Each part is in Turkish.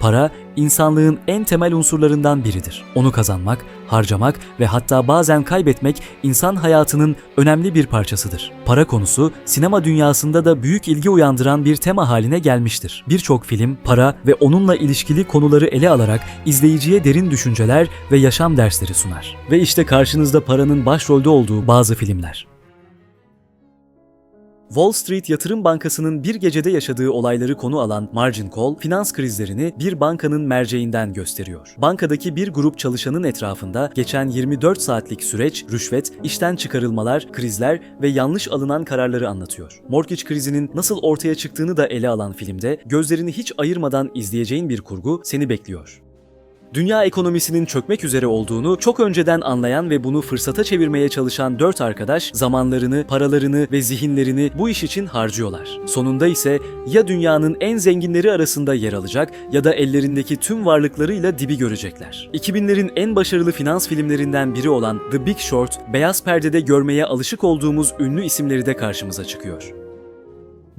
Para, insanlığın en temel unsurlarından biridir. Onu kazanmak, harcamak ve hatta bazen kaybetmek insan hayatının önemli bir parçasıdır. Para konusu sinema dünyasında da büyük ilgi uyandıran bir tema haline gelmiştir. Birçok film, para ve onunla ilişkili konuları ele alarak izleyiciye derin düşünceler ve yaşam dersleri sunar. Ve işte karşınızda paranın başrolde olduğu bazı filmler. Wall Street Yatırım Bankası'nın bir gecede yaşadığı olayları konu alan Margin Call, finans krizlerini bir bankanın merceğinden gösteriyor. Bankadaki bir grup çalışanın etrafında geçen 24 saatlik süreç, rüşvet, işten çıkarılmalar, krizler ve yanlış alınan kararları anlatıyor. Mortgage krizinin nasıl ortaya çıktığını da ele alan filmde gözlerini hiç ayırmadan izleyeceğin bir kurgu seni bekliyor. Dünya ekonomisinin çökmek üzere olduğunu çok önceden anlayan ve bunu fırsata çevirmeye çalışan dört arkadaş zamanlarını, paralarını ve zihinlerini bu iş için harcıyorlar. Sonunda ise ya dünyanın en zenginleri arasında yer alacak ya da ellerindeki tüm varlıklarıyla dibi görecekler. 2000'lerin en başarılı finans filmlerinden biri olan The Big Short, beyaz perdede görmeye alışık olduğumuz ünlü isimleri de karşımıza çıkıyor.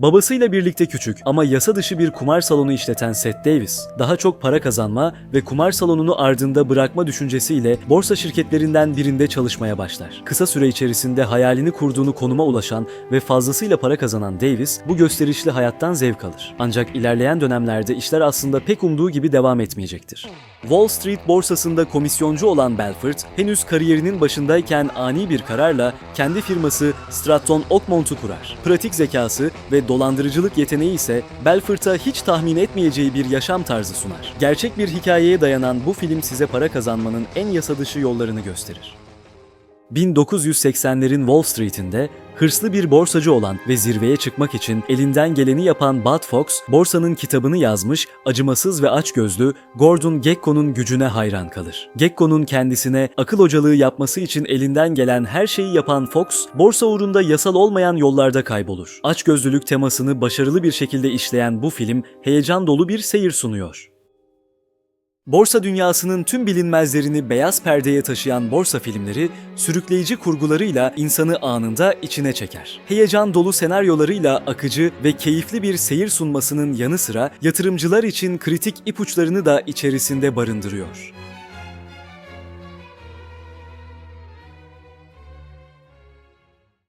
Babasıyla birlikte küçük ama yasa dışı bir kumar salonu işleten Seth Davis, daha çok para kazanma ve kumar salonunu ardında bırakma düşüncesiyle borsa şirketlerinden birinde çalışmaya başlar. Kısa süre içerisinde hayalini kurduğunu konuma ulaşan ve fazlasıyla para kazanan Davis, bu gösterişli hayattan zevk alır. Ancak ilerleyen dönemlerde işler aslında pek umduğu gibi devam etmeyecektir. Wall Street borsasında komisyoncu olan Belfort, henüz kariyerinin başındayken ani bir kararla kendi firması Stratton Oakmont'u kurar. Pratik zekası ve dolandırıcılık yeteneği ise Belfort'a hiç tahmin etmeyeceği bir yaşam tarzı sunar. Gerçek bir hikayeye dayanan bu film size para kazanmanın en yasa dışı yollarını gösterir. 1980'lerin Wall Street'inde hırslı bir borsacı olan ve zirveye çıkmak için elinden geleni yapan Bud Fox, borsanın kitabını yazmış, acımasız ve açgözlü Gordon Gekko'nun gücüne hayran kalır. Gekko'nun kendisine akıl hocalığı yapması için elinden gelen her şeyi yapan Fox, borsa uğrunda yasal olmayan yollarda kaybolur. Açgözlülük temasını başarılı bir şekilde işleyen bu film, heyecan dolu bir seyir sunuyor. Borsa dünyasının tüm bilinmezlerini beyaz perdeye taşıyan borsa filmleri, sürükleyici kurgularıyla insanı anında içine çeker. Heyecan dolu senaryolarıyla akıcı ve keyifli bir seyir sunmasının yanı sıra yatırımcılar için kritik ipuçlarını da içerisinde barındırıyor.